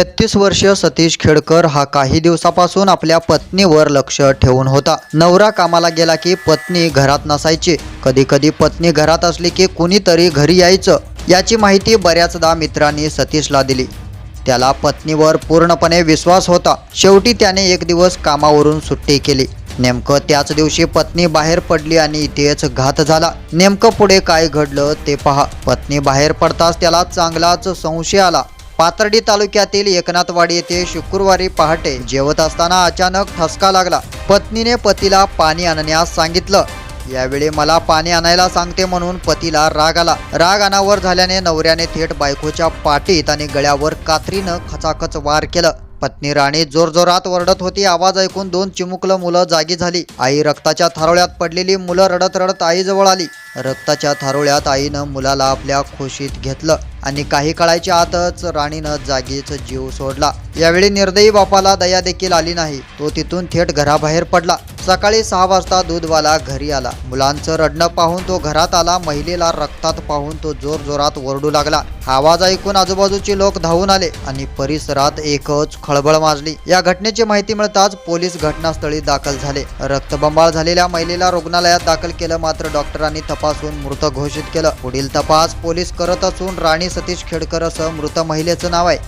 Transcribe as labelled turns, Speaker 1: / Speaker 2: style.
Speaker 1: छत्तीस वर्षीय सतीश खेडकर हा काही दिवसापासून आपल्या पत्नीवर लक्ष ठेवून होता. नवरा कामाला गेला की पत्नी घरात नसायची. कधी कधी पत्नी घरात असली की कुणीतरी घरी यायचं. याची माहिती बऱ्याचदा मित्रांनी सतीशला दिली. त्याला पत्नीवर पूर्णपणे विश्वास होता. शेवटी त्याने एक दिवस कामावरून सुट्टी केली. नेमकं त्याच दिवशी पत्नी बाहेर पडली आणि इथेच घात झाला. नेमकं पुढे काय घडलं ते पहा. पत्नी बाहेर पडताच त्याला चांगलाच संशय आला. पाथर्डी तालुक्यातील एकनाथवाडी येथे शुक्रवारी पहाटे जेवत असताना अचानक ठसका लागला. पत्नीने पतीला पाणी आणण्यास सांगितलं. यावेळी मला पाणी आणायला सांगते म्हणून पतीला राग आला. राग अनावर झाल्याने नवऱ्याने थेट बायकोच्या पाठीत आणि गळ्यावर कात्रीनं खचाखच वार केलं. पत्नी राणी जोरजोरात ओरडत होती. आवाज ऐकून दोन चिमुकलं मुलं जागी झाली. आई रक्ताच्या थारोळ्यात पडलेली मुलं रडत रडत आईजवळ आली. रक्ताच्या थारोळ्यात आईनं मुलाला आपल्या खुशीत घेतलं आणि काही काळाच्या आतच राणीनं जागीच जीव सोडला. यावेळी निर्दयी बापाला दया देखील आली नाही. तो तिथून थेट घराबाहेर पडला. सकाळी सहा वाजता दूधवाला घरी आला. मुलांचं रडणं पाहून तो घरात आला. महिलेला रक्तात पाहून तो जोर जोरात ओरडू लागला. आवाज ऐकून आजूबाजूचे लोक धावून आले आणि परिसरात एकच खळबळ माजली. या घटनेची माहिती मिळताच पोलीस घटनास्थळी दाखल झाले. रक्तबंबाळ झालेल्या महिलेला रुग्णालयात दाखल केलं मात्र डॉक्टरांनी तपासून मृत घोषित केलं. पुढील तपास पोलीस करत असून राणी सतीश खेडकर असं मृत महिलेचं नाव आहे.